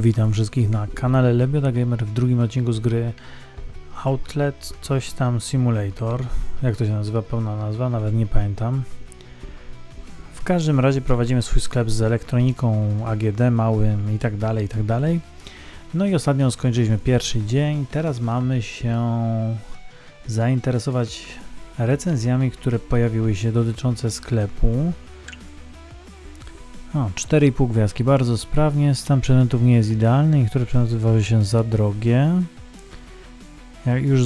Witam wszystkich na kanale Lebiota Gamer w drugim odcinku z gry Outlet coś tam Simulator. Jak to się nazywa? Pełna nazwa, nawet nie pamiętam. W każdym razie prowadzimy swój sklep z elektroniką AGD małym i tak dalej, i tak dalej. No i ostatnio skończyliśmy pierwszy dzień. Teraz mamy się zainteresować recenzjami, które pojawiły się dotyczące sklepu. O, 4,5 gwiazdki, bardzo sprawnie. Stan przedmiotów nie jest idealny, niektóre przedmioty wydawały się za drogie. Jak już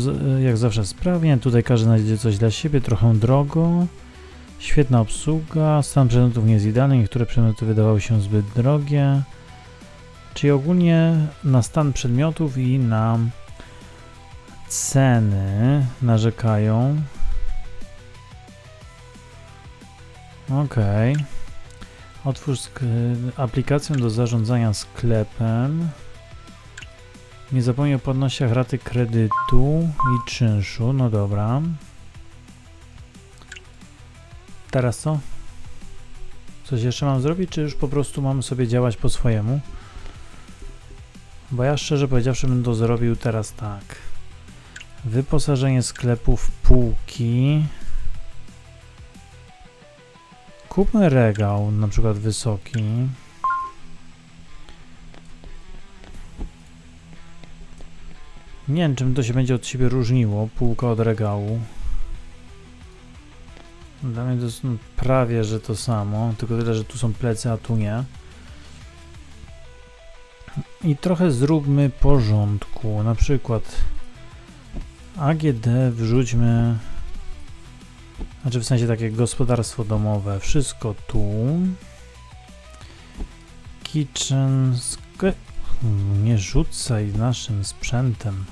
jak zawsze sprawnie, tutaj każdy znajdzie coś dla siebie, trochę drogo. Świetna obsługa, stan przedmiotów nie jest idealny, niektóre przedmioty wydawały się zbyt drogie. Czyli ogólnie na stan przedmiotów i na ceny narzekają. Okej. Otwórz aplikację do zarządzania sklepem. Nie zapomnij o płatnościach raty kredytu i czynszu. No dobra. Teraz co? Coś jeszcze mam zrobić, czy już po prostu mam sobie działać po swojemu? Bo ja szczerze powiedziawszy bym to zrobił teraz tak. Wyposażenie sklepu w półki. Kupmy regał, na przykład wysoki. Nie wiem, czym to się będzie od siebie różniło, półka od regału. Dla mnie to jest no, prawie, że to samo, tylko tyle, że tu są plecy, a tu nie. I trochę zróbmy porządku, na przykład AGD wrzućmy znaczy w sensie takie gospodarstwo domowe, wszystko tu. Kitchen, sk- nie rzucaj naszym sprzętem.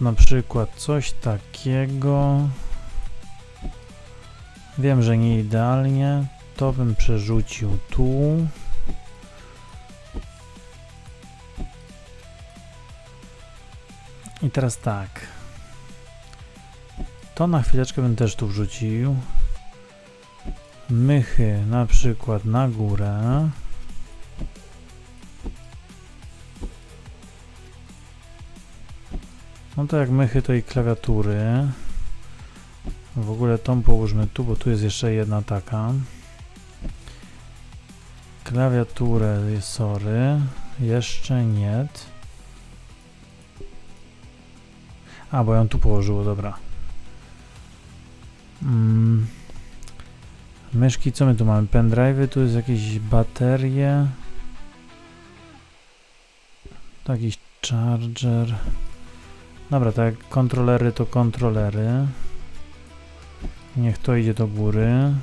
Na przykład coś takiego. Wiem, że nie idealnie. To bym przerzucił tu. Teraz tak. To na chwileczkę bym też tu wrzucił. Mychy na przykład na górę. No to jak mychy to i klawiatury. W ogóle tą połóżmy tu, bo tu jest jeszcze jedna taka. Klawiaturę, sorry. Jeszcze nie. A, bo ją tu położyło, dobra. Mm. Myszki, co my tu mamy? Pendrive'y, tu jest jakieś baterie. To jakiś charger. Dobra, tak kontrolery to kontrolery. Niech to idzie do góry.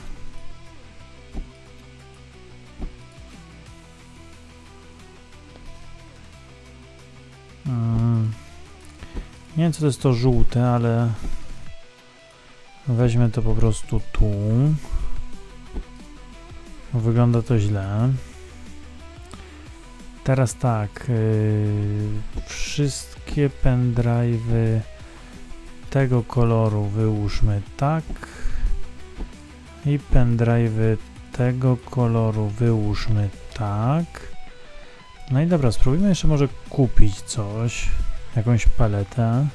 Nie wiem co to jest to żółte, ale weźmie to po prostu tu. Wygląda to źle. Teraz tak, yy, wszystkie pendrive'y tego koloru wyłóżmy tak i pendrive'y tego koloru wyłóżmy tak. No i dobra, spróbujmy jeszcze może kupić coś jakąś paletę.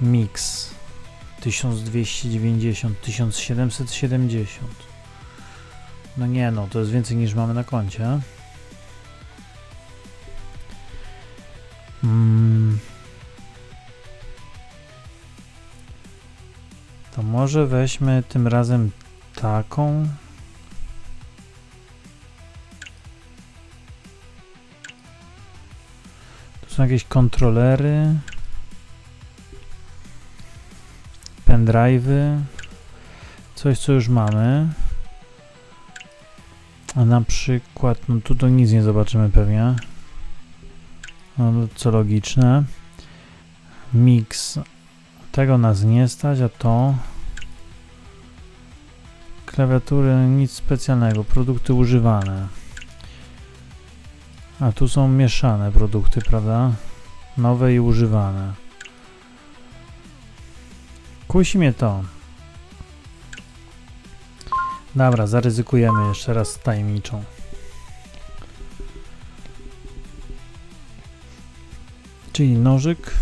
Mix 1290, 1770. No nie no, to jest więcej niż mamy na koncie. Mm. To może weźmy tym razem taką. Są jakieś kontrolery. Pendrive'y. Coś, co już mamy. A na przykład, no tu to nic nie zobaczymy pewnie. No, co logiczne. Mix. Tego nas nie stać, a to... Klawiatury, nic specjalnego. Produkty używane. A tu są mieszane produkty, prawda? Nowe i używane. Kusi mnie to. Dobra, zaryzykujemy jeszcze raz tajemniczą. Czyli nożyk.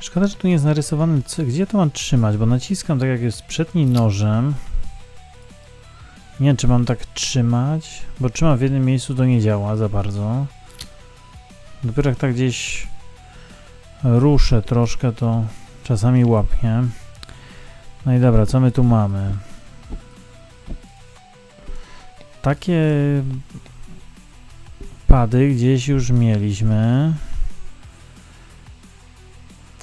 Szkoda, że tu nie jest narysowany, co, gdzie to mam trzymać, bo naciskam tak jak jest przed nim nożem. Nie wiem, czy mam tak trzymać, bo trzymam w jednym miejscu, to nie działa za bardzo. Dopiero jak tak gdzieś ruszę troszkę, to czasami łapie. No i dobra, co my tu mamy? Takie pady gdzieś już mieliśmy.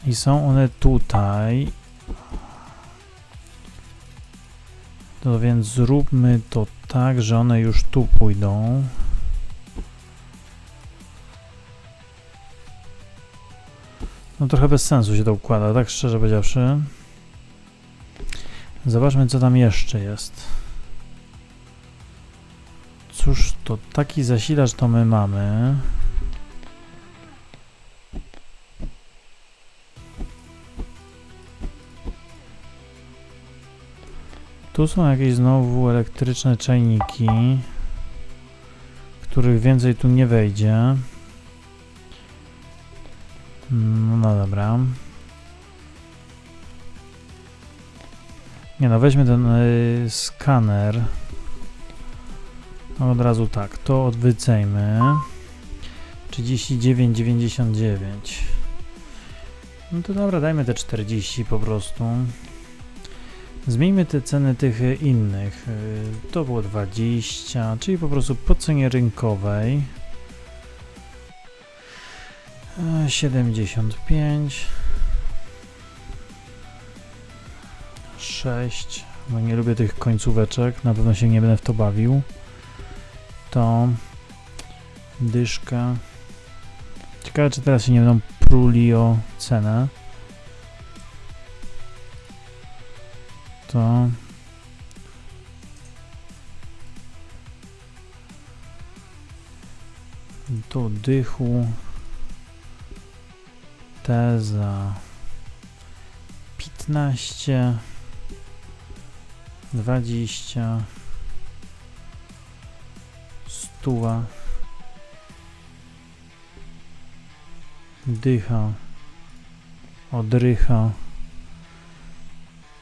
I są one tutaj. To więc zróbmy to tak, że one już tu pójdą. No trochę bez sensu się to układa, tak szczerze powiedziawszy. Zobaczmy, co tam jeszcze jest. Cóż, to taki zasilacz to my mamy. Tu są jakieś znowu elektryczne czajniki, których więcej tu nie wejdzie. No, no dobra. Nie no, weźmy ten y, skaner. No, od razu tak, to odwycejmy. 39,99. No to dobra, dajmy te 40 po prostu. Zmieńmy te ceny tych y, innych. Y, To było 20, czyli po prostu po cenie rynkowej. E, 75 6 bo nie lubię tych końcóweczek, na pewno się nie będę w to bawił. To dyszka. Ciekawe, czy teraz się nie będą pruli o cenę. To tu dychu te za 15 20 stuwa dycha odrycha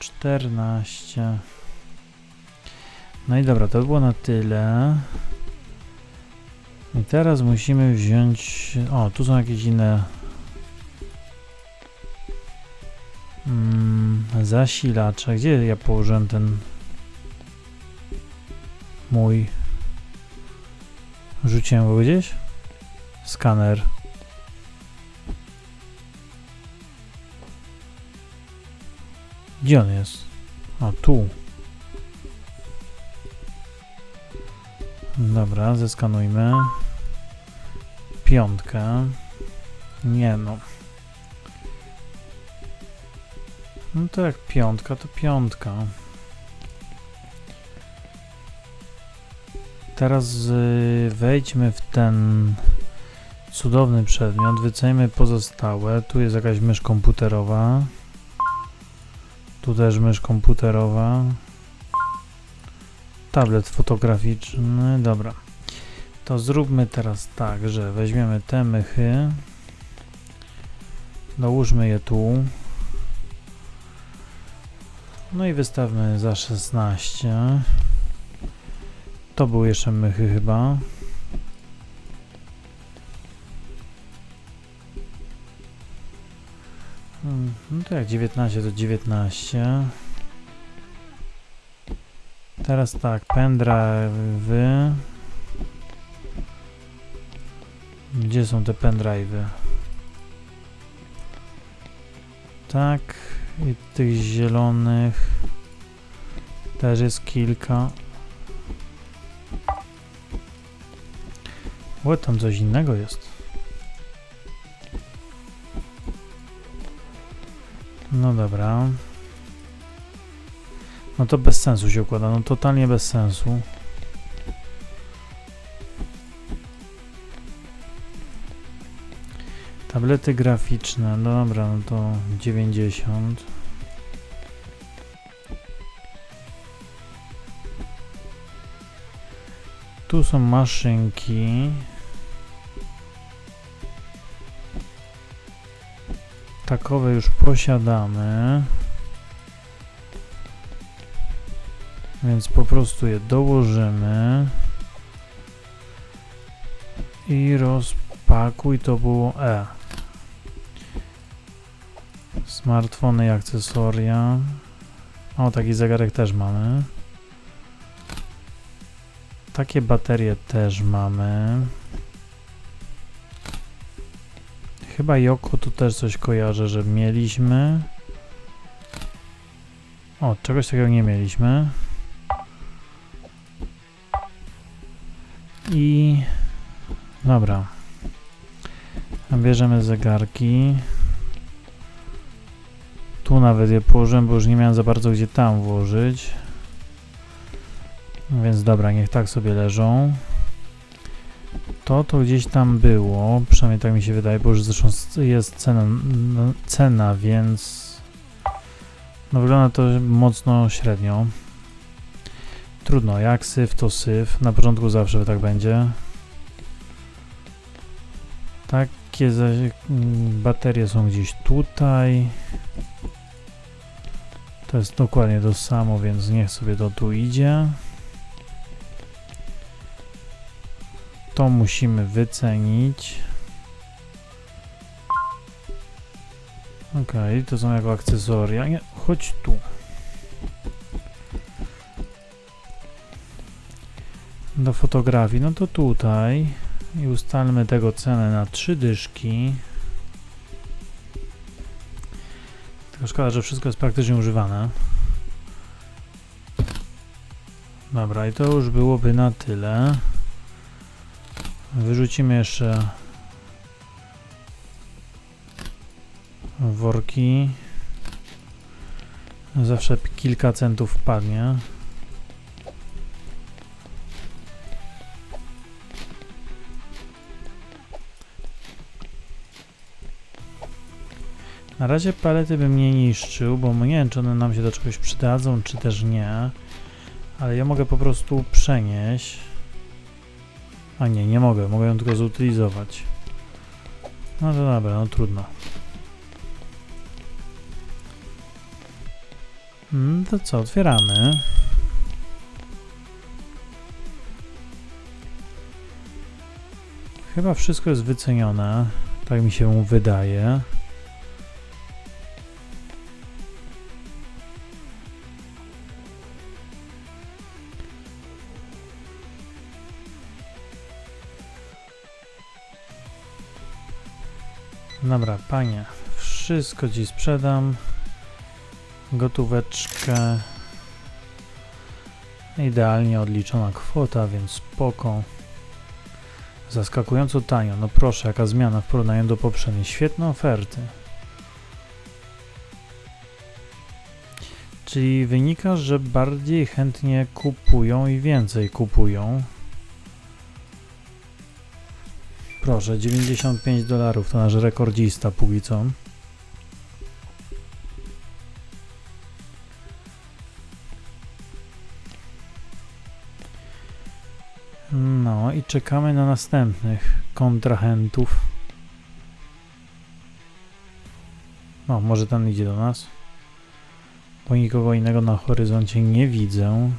14 no i dobra, to by było na tyle i teraz musimy wziąć o, tu są jakieś inne Mm, zasilacze. Gdzie ja położyłem ten mój? Rzuciłem go gdzieś? Skaner. Gdzie on jest? O, tu. Dobra, zeskanujmy. Piątkę. Nie no. No to jak piątka, to piątka. Teraz y, wejdźmy w ten cudowny przedmiot, wycejmy pozostałe. Tu jest jakaś mysz komputerowa. Tu też mysz komputerowa. Tablet fotograficzny, dobra. To zróbmy teraz tak, że weźmiemy te mychy. Dołóżmy je tu. No i wystawmy za 16. To były jeszcze mychy chyba. No to jak 19 to 19. Teraz tak, pendrive'y. Gdzie są te pendrive'y? Tak, i tych zielonych też jest kilka. O, tam coś innego jest. No dobra. No to bez sensu się układa, no totalnie bez sensu. Tablety graficzne, no dobra, no to 90. Tu są maszynki. Takowe już posiadamy. Więc po prostu je dołożymy. I rozpakuj to było E. Smartfony i akcesoria. O, taki zegarek też mamy. Takie baterie też mamy. Chyba Joko tu też coś kojarzę, że mieliśmy. O, czegoś takiego nie mieliśmy. I dobra. Bierzemy zegarki. Tu nawet je położyłem, bo już nie miałem za bardzo gdzie tam włożyć. Więc dobra, niech tak sobie leżą. To to gdzieś tam było, przynajmniej tak mi się wydaje, bo już zresztą jest cena, cena więc no wygląda to mocno średnio. Trudno, jak syf to syf, na początku zawsze tak będzie. Takie zaś, mm, baterie są gdzieś tutaj. To jest dokładnie to samo, więc niech sobie to tu idzie. To musimy wycenić. Ok, to są jako akcesoria. Nie, chodź tu. Do fotografii, no to tutaj. I ustalmy tego cenę na trzy dyszki. Tylko szkoda, że wszystko jest praktycznie używane. Dobra, i to już byłoby na tyle. Wyrzucimy jeszcze worki. Zawsze kilka centów wpadnie. Na razie palety bym nie niszczył, bo nie wiem, czy one nam się do czegoś przydadzą, czy też nie. Ale ja mogę po prostu przenieść. A nie, nie mogę, mogę ją tylko zutylizować. No to dobra, no trudno. Mm, to co, otwieramy. Chyba wszystko jest wycenione, tak mi się wydaje. Dobra, panie, wszystko ci sprzedam. Gotóweczkę. Idealnie odliczona kwota, więc spoko. Zaskakująco tanio. No proszę, jaka zmiana w porównaniu do poprzedniej. Świetne oferty. Czyli wynika, że bardziej chętnie kupują i więcej kupują. Proszę, 95 dolarów to nasz rekordzista póki co. No i czekamy na następnych kontrahentów. No, może ten idzie do nas. Bo nikogo innego na horyzoncie nie widzę.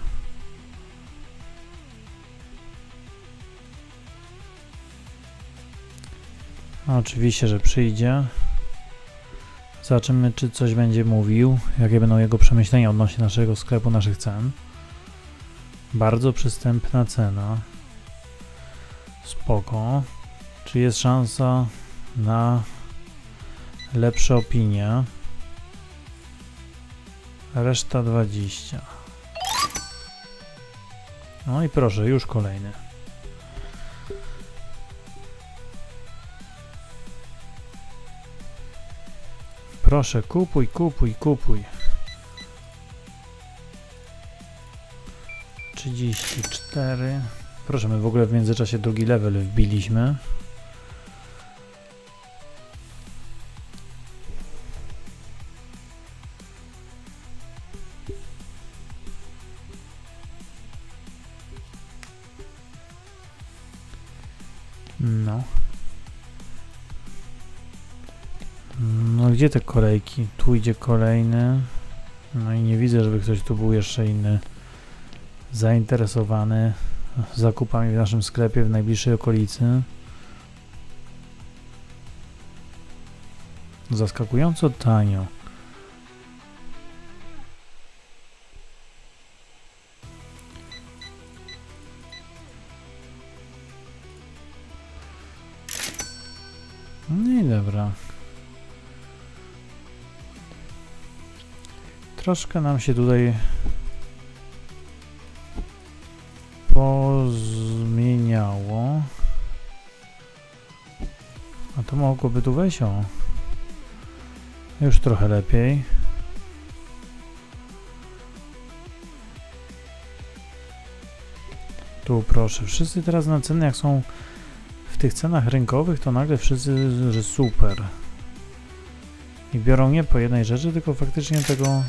Oczywiście, że przyjdzie. Zobaczymy, czy coś będzie mówił, jakie będą jego przemyślenia odnośnie naszego sklepu, naszych cen. Bardzo przystępna cena. Spoko. Czy jest szansa na lepsze opinie? Reszta 20. No i proszę, już kolejny. Proszę, kupuj, kupuj, kupuj. 34. Proszę, my w ogóle w międzyczasie drugi level wbiliśmy. No. Gdzie te kolejki? Tu idzie kolejny. No i nie widzę, żeby ktoś tu był jeszcze inny zainteresowany zakupami w naszym sklepie w najbliższej okolicy. Zaskakująco tanio. Troszkę nam się tutaj pozmieniało. A to mogłoby tu wejść o. Już trochę lepiej. Tu proszę, wszyscy teraz na ceny jak są w tych cenach rynkowych, to nagle wszyscy, że super. I biorą nie po jednej rzeczy, tylko faktycznie tego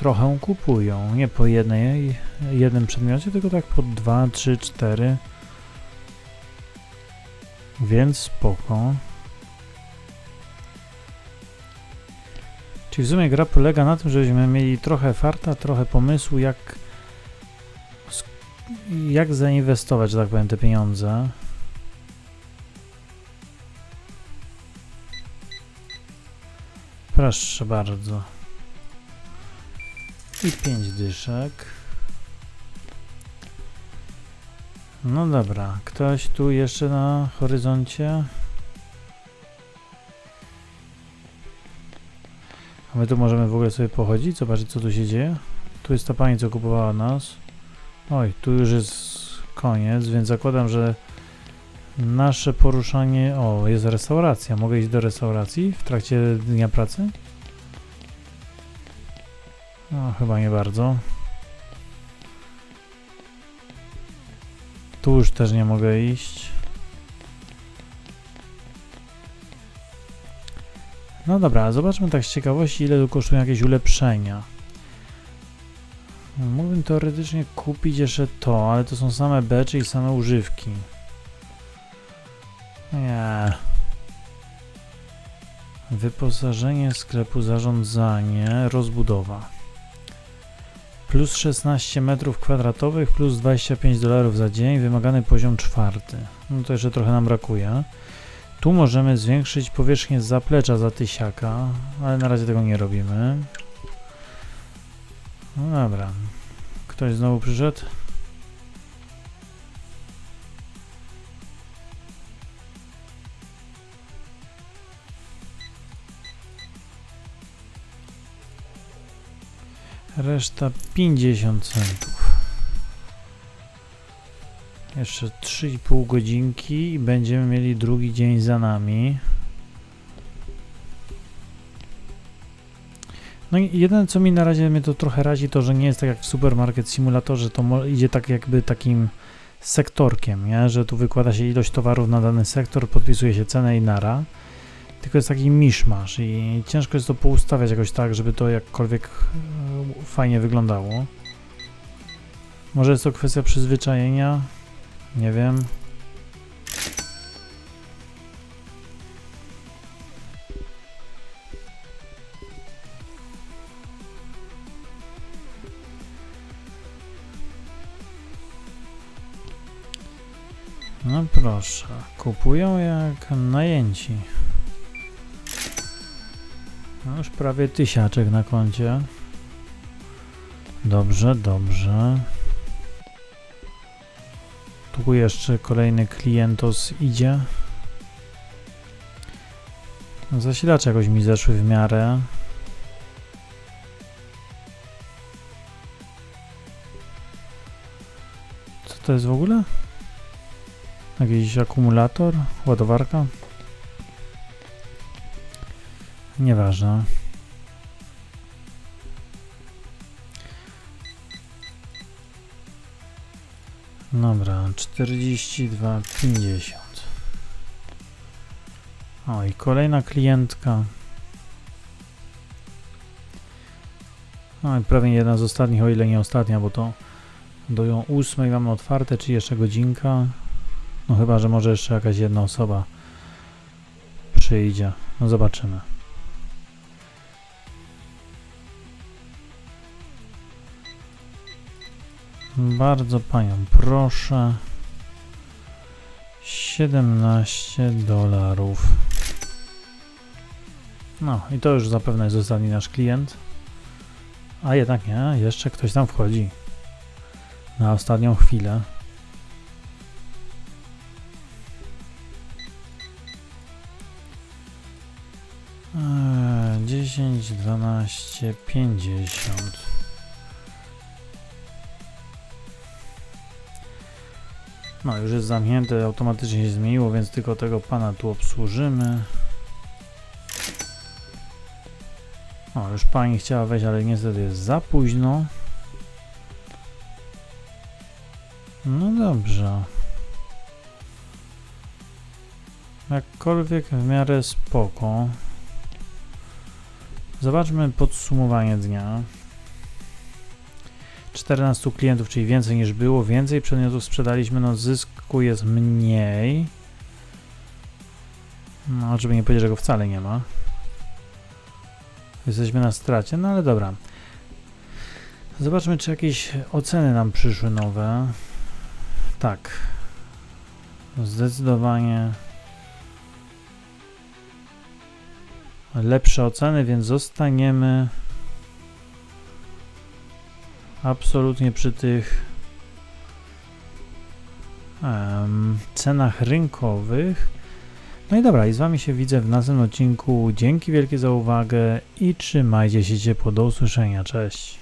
trochę kupują. Nie po jednej, jednym przedmiocie, tylko tak po dwa, trzy, cztery. Więc spoko. Czyli w sumie gra polega na tym, żebyśmy mieli trochę farta, trochę pomysłu, jak jak zainwestować, że tak powiem, te pieniądze. Proszę bardzo. I pięć dyszek. No dobra, ktoś tu jeszcze na horyzoncie? A my tu możemy w ogóle sobie pochodzić, zobaczyć co tu się dzieje. Tu jest ta pani, co kupowała nas. Oj, tu już jest koniec, więc zakładam, że nasze poruszanie... O, jest restauracja. Mogę iść do restauracji w trakcie dnia pracy? No, chyba nie bardzo. Tu już też nie mogę iść. No dobra, zobaczmy tak z ciekawości, ile tu kosztują jakieś ulepszenia. Mógłbym teoretycznie kupić jeszcze to, ale to są same becze i same używki. Nie. Wyposażenie sklepu, zarządzanie, rozbudowa. Plus 16 metrów kwadratowych, plus 25 dolarów za dzień, wymagany poziom czwarty. No to jeszcze trochę nam brakuje. Tu możemy zwiększyć powierzchnię zaplecza za tysiaka, ale na razie tego nie robimy. No dobra. Ktoś znowu przyszedł? Reszta 50 centów. Jeszcze 3,5 godzinki i będziemy mieli drugi dzień za nami. No i jedyne co mi na razie mnie to trochę razi, to że nie jest tak jak w Supermarket Simulatorze, to idzie tak jakby takim sektorkiem, nie? że tu wykłada się ilość towarów na dany sektor, podpisuje się cenę i nara. Tylko jest taki miszmasz i ciężko jest to poustawiać jakoś tak, żeby to jakkolwiek e, fajnie wyglądało. Może jest to kwestia przyzwyczajenia, nie wiem. No proszę, kupują jak najęci. No już prawie tysiaczek na koncie. Dobrze, dobrze. Tu jeszcze kolejny klientos idzie. No, zasilacze jakoś mi zeszły w miarę. Co to jest w ogóle? Jakiś akumulator? Ładowarka? Nieważne. Dobra, 42,50. O i kolejna klientka. No i prawie jedna z ostatnich, o ile nie ostatnia, bo to Do 8 mamy otwarte, czy jeszcze godzinka? No chyba, że może jeszcze jakaś jedna osoba przyjdzie. No zobaczymy. Bardzo panią proszę. 17 dolarów. No i to już zapewne jest ostatni nasz klient. A jednak nie, jeszcze ktoś tam wchodzi. Na ostatnią chwilę. Eee, 10, 12, 50. No, już jest zamknięte, automatycznie się zmieniło, więc tylko tego pana tu obsłużymy. O, już pani chciała wejść, ale niestety jest za późno. No dobrze. Jakkolwiek w miarę spoko. Zobaczmy podsumowanie dnia. 14 klientów, czyli więcej niż było, więcej przedmiotów sprzedaliśmy, no zysku jest mniej. No, żeby nie powiedzieć, że go wcale nie ma. Jesteśmy na stracie, no ale dobra. Zobaczmy, czy jakieś oceny nam przyszły nowe. Tak. Zdecydowanie lepsze oceny, więc zostaniemy absolutnie przy tych cenach rynkowych. No i dobra, i z Wami się widzę w następnym odcinku. Dzięki wielkie za uwagę i trzymajcie się ciepło. Do usłyszenia. Cześć.